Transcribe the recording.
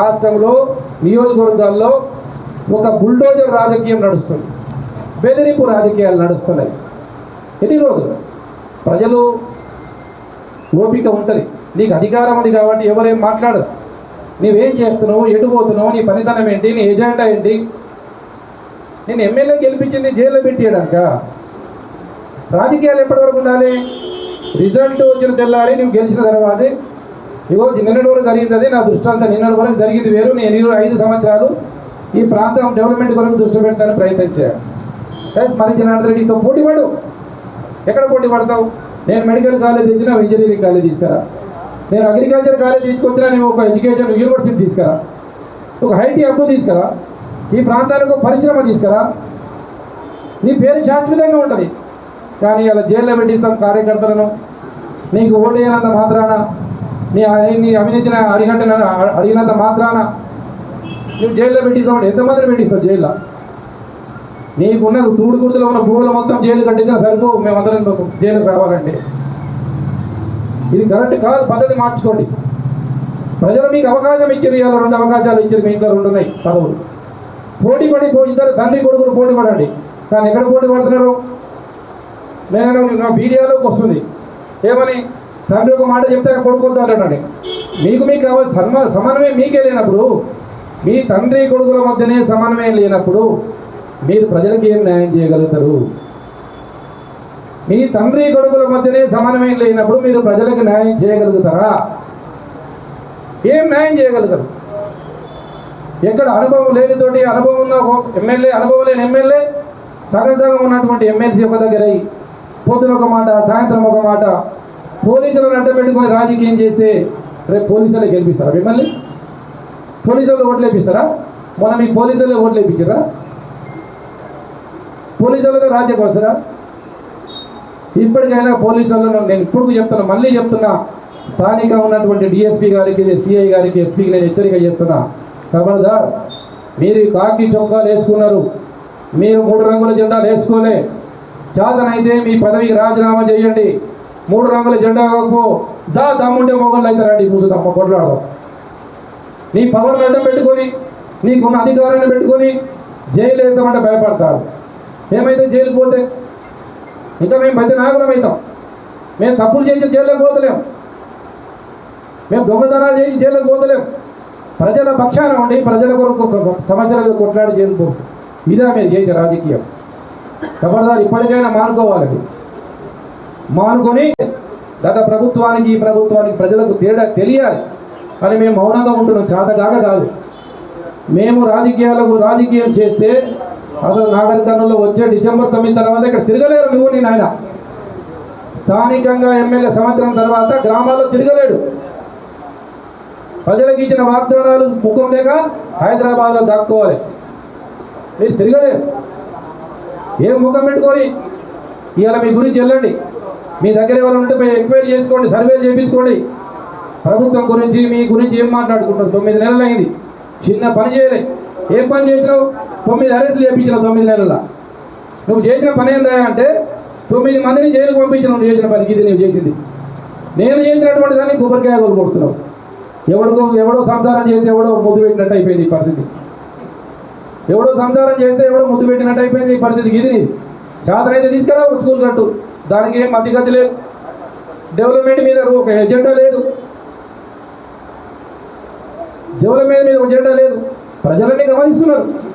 రాష్ట్రంలో నియోజకవర్గాల్లో ఒక బుల్డోజర్ రాజకీయం నడుస్తుంది. బెదిరింపు రాజకీయాలు నడుస్తున్నాయి. ఎన్ని రోజులు? ప్రజలు ఓపిక ఉంటుంది. నీకు అధికారం ఉంది కాబట్టి ఎవరేం మాట్లాడరు. నీవేం చేస్తున్నావు? ఎటు పోతున్నావు? నీ పనితనం ఏంటి? నీ ఎజెండా ఏంటి? నేను ఎమ్మెల్యే గెలిపించింది జైల్లో పెట్టేయడాక రాజకీయాలు ఎప్పటి వరకు ఉండాలి? రిజల్ట్ వచ్చిన తెల్లారి నువ్వు గెలిచిన తర్వాతే ఇగో నిన్నటి వరకు జరిగింది నా దృష్టాంతం నిన్నటి వరకు జరిగింది వేరు. నేను ఐదు సంవత్సరాలు ఈ ప్రాంతం డెవలప్మెంట్ కొరకు దృష్టి పెడతాను ప్రయత్నించాను. ప్లస్ మరి జనార్దన్ రెడ్డితో పోటీ పడు. ఎక్కడ పోటీ పడతావు? నేను మెడికల్ కాలేజ్ తెచ్చినా ఇంజనీరింగ్ కాలేజ్ తీసుకురా. నేను అగ్రికల్చర్ కాలేజ్ తీసుకొచ్చినా నేను ఒక ఎడ్యుకేషన్ యూనివర్సిటీ తీసుకురా. ఒక హైటీ హబ్బు తీసుకురా. ఈ ప్రాంతానికి ఒక పరిశ్రమ తీసుకురా. నీ పేరు శాశ్వతంగా ఉంటుంది. కానీ అలా జైల్లో పెట్టిస్తాం కార్యకర్తలను. నీకు ఓటు వేయనంత మాత్రాన నీ నీ అవినీతిని అడిగంటే అడిగినంత మాత్రాన నువ్వు జైల్లో పెట్టిస్తావు ఎంతమందిని పెట్టిస్తావు జైల్లో. నీకున్న తూడు గుర్తులో ఉన్న భూములు మొత్తం జైలు కట్టించిన మేము మేమందరం జైలుకు రావాలంటే. ఇది కరెక్ట్ కాదు పద్ధతి మార్చుకోండి. ప్రజలు మీకు అవకాశం ఇచ్చారు ఇవాళ రెండు అవకాశాలు ఇచ్చారు మీ ఇంట్లో రెండు ఉన్నాయి పదవులు. పోటీ పడి ఇద్దరు తండ్రి కొడుకులు పోటీ పడండి. కానీ ఎక్కడ పోటీ పడుతున్నారు? నేను నా మీడియాలోకి వస్తుంది. ఏమని? తండ్రి ఒక మాట చెప్తే కొడుకులతో అంటాడండి. మీకు మీకు కావాలి సన్మ సమన్వయం మీకే లేనప్పుడు మీ తండ్రి కొడుకుల మధ్యనే సమన్వయం లేనప్పుడు మీరు ప్రజలకి ఏం న్యాయం చేయగలుగుతారు? మీ తండ్రి కొడుకుల మధ్యనే సమన్వయం లేనప్పుడు మీరు ప్రజలకు న్యాయం చేయగలుగుతారా? ఏం న్యాయం చేయగలుగుతారు? ఎక్కడ అనుభవం లేనితోటి అనుభవం ఉన్న ఎమ్మెల్యే అనుభవం లేని ఎమ్మెల్యే సగం సగం ఉన్నటువంటి ఎమ్మెల్సీ ఒక దగ్గర అయి పొద్దున ఒక మాట సాయంత్రం ఒక మాట పోలీసులను అంట పెట్టుకొని రాజకీయం చేస్తే రేపు పోలీసులే గెలిపిస్తారా మిమ్మల్ని? పోలీసులు ఓట్లేపిస్తారా మొన్న మీకు పోలీసులే ఓట్లు పోలీసులతో రాజ్యకు వస్తారా? ఇప్పటికైనా పోలీసులను నేను ఇప్పుడు చెప్తున్నా మళ్ళీ చెప్తున్నా. స్థానిక ఉన్నటువంటి డిఎస్పీ గారికి సిఐ గారికి ఎస్పీకి నేను హెచ్చరిక చేస్తున్నా. ఖబర్దార్ మీరు కాకి చొక్కాలు వేసుకున్నారు. మీరు మూడు రంగుల జెండాలు వేసుకోలే. చేతనైతే మీ పదవికి రాజీనామా చేయండి. మూడు రంగుల జెండా కాకపో దా దమ్ముంటే మొగళ్ళు అవుతారండి కూర్చో తప్ప కొట్లాడదాం నీ పవర్ని అడ్డం పెట్టుకొని నీకున్న అధికారాన్ని పెట్టుకొని జైలు వేస్తామంటే భయపడతారు. ఏమైతే జైలుకి పోతే ఇంకా మేము మధ్య నాయకులం అవుతాం. మేము తప్పులు చేసి జైల్లోకి పోతలేం. మేము దొంగతనాలు చేసి జైల్లోకి పోతలేం. ప్రజల పక్షాన ఉండి ప్రజల కొరకు ఒక సమస్యలకు కొట్లాడి జైలు పోతాం. ఇదే మీరు చేసే రాజకీయం. ఖబర్దార్ ఇప్పటికైనా మానుకోవాలండి. మానుకొని గత ప్రభుత్వానికి ఈ ప్రభుత్వానికి ప్రజలకు తేడా తెలియాలి. అని మేము మౌనంగా ఉంటున్నాం. చేతగాక కాదు. మేము రాజకీయాలకు రాజకీయం చేస్తే అసలు నాగరికర్ణంలో వచ్చే డిసెంబర్ తొమ్మిది తర్వాత ఇక్కడ తిరగలేరు నువ్వు నేను నాయన. స్థానికంగా ఎమ్మెల్యే సంవత్సరం తర్వాత గ్రామాల్లో తిరగలేడు. ప్రజలకు ఇచ్చిన వాగ్దానాలు ముఖం లేక హైదరాబాద్లో దాక్కోవాలి. మీరు తిరగలేరు. ఏం ముఖం పెట్టుకొని? ఇవాళ మీ గురించి వెళ్ళండి. మీ దగ్గర ఎవరు ఉంటే మీరు ఎంక్వైరీ చేసుకోండి సర్వేలు చేయించుకోండి ప్రభుత్వం గురించి మీ గురించి ఏం మాట్లాడుకుంటారు? తొమ్మిది నెలలు అయింది. చిన్న పని చేయలే. ఏం పని చేసినావు? తొమ్మిది అరెస్టులు చేయించినావు తొమ్మిది నెలల. నువ్వు చేసిన పని ఏందా అంటే తొమ్మిది మందిని జైలుకు పంపించిన నువ్వు చేసిన పనికి ఇది నువ్వు చేసింది. నేను చేసినటువంటి దాన్ని కొబ్బరికాయ కొడుతున్నావు. ఎవడికో ఎవడో సంసారం చేస్తే ఎవడో ముద్దు పెట్టినట్టు అయిపోయింది ఈ పరిస్థితి. ఎవడో సంసారం చేస్తే ఎవడో ముద్దు పెట్టినట్టు అయిపోయింది ఈ పరిస్థితికి. ఇది నీది చేతనైతే స్కూల్ కట్టు. దానికి ఏం మధ్యగతి లేదు. డెవలప్మెంట్ మీద ఒక ఎజెండా లేదు. డెవలప్మెంట్ మీద ఎజెండా లేదు. ప్రజలన్నీ గమనిస్తున్నారు.